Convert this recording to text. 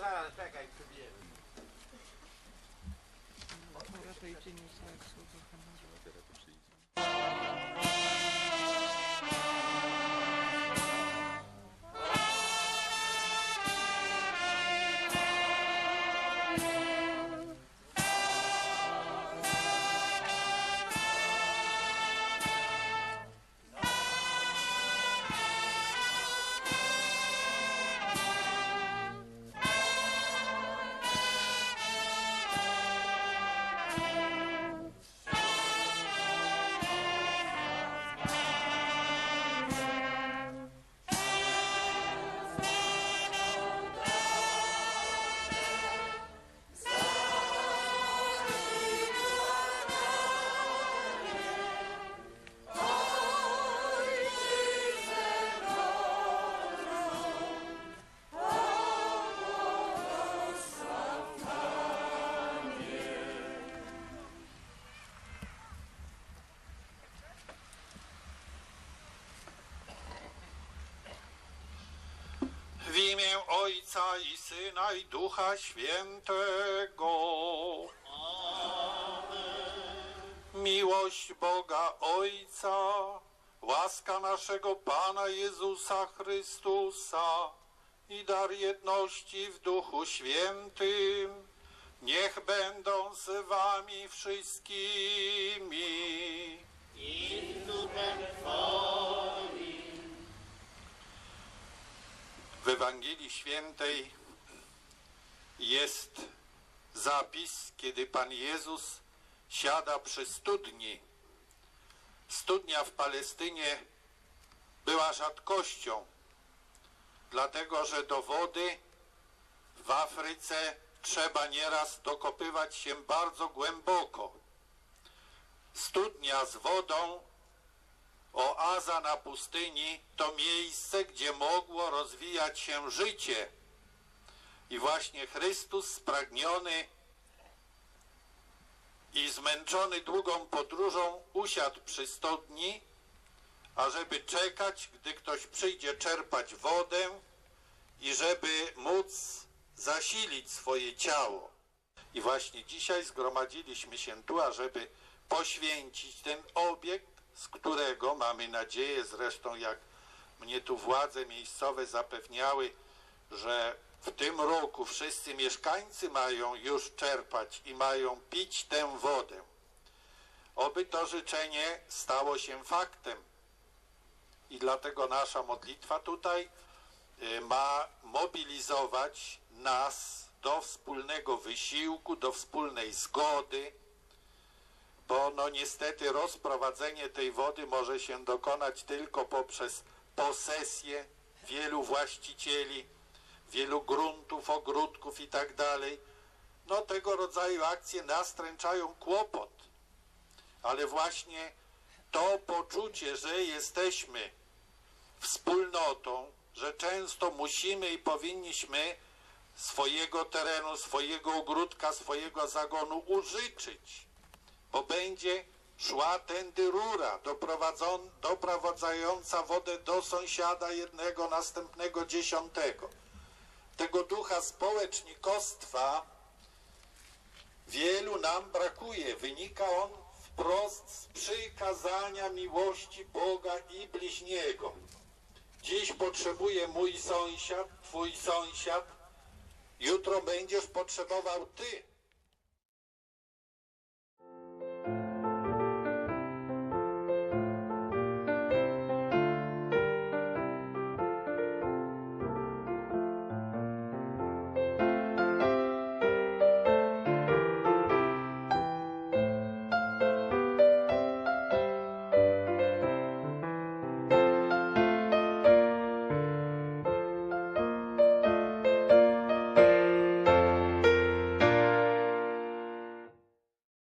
Zaczekaj, przybijemy. Uratujcie mnie z moich słów, kochani. Imię Ojca i Syna i Ducha Świętego. Miłość Boga Ojca, łaska naszego Pana Jezusa Chrystusa i dar jedności w Duchu Świętym, niech będą z wami wszystkimi. W Ewangelii Świętej jest zapis, kiedy Pan Jezus siada przy studni. Studnia w Palestynie była rzadkością, dlatego że do wody w Afryce trzeba nieraz dokopywać się bardzo głęboko. Studnia z wodą Oaza na pustyni to miejsce, gdzie mogło rozwijać się życie. I właśnie Chrystus spragniony i zmęczony długą podróżą usiadł przy studni, ażeby czekać, gdy ktoś przyjdzie czerpać wodę i żeby móc zasilić swoje ciało. I właśnie dzisiaj zgromadziliśmy się tu, ażeby poświęcić ten obiekt, z którego mamy nadzieję, zresztą jak mnie tu władze miejscowe zapewniały, że w tym roku wszyscy mieszkańcy mają już czerpać i mają pić tę wodę. Oby to życzenie stało się faktem. I dlatego nasza modlitwa tutaj y, ma mobilizować nas do wspólnego wysiłku, do wspólnej zgody, bo no niestety rozprowadzenie tej wody może się dokonać tylko poprzez posesję wielu właścicieli, wielu gruntów, ogródków i tak dalej. No tego rodzaju akcje nastręczają kłopot, ale właśnie to poczucie, że jesteśmy wspólnotą, że często musimy i powinniśmy swojego terenu, swojego ogródka, swojego zagonu użyczyć, bo będzie szła tędy rura doprowadzająca wodę do sąsiada jednego, następnego, dziesiątego. Tego ducha społecznikostwa wielu nam brakuje. Wynika on wprost z przykazania miłości Boga i bliźniego. Dziś potrzebuje mój sąsiad, twój sąsiad, jutro będziesz potrzebował ty.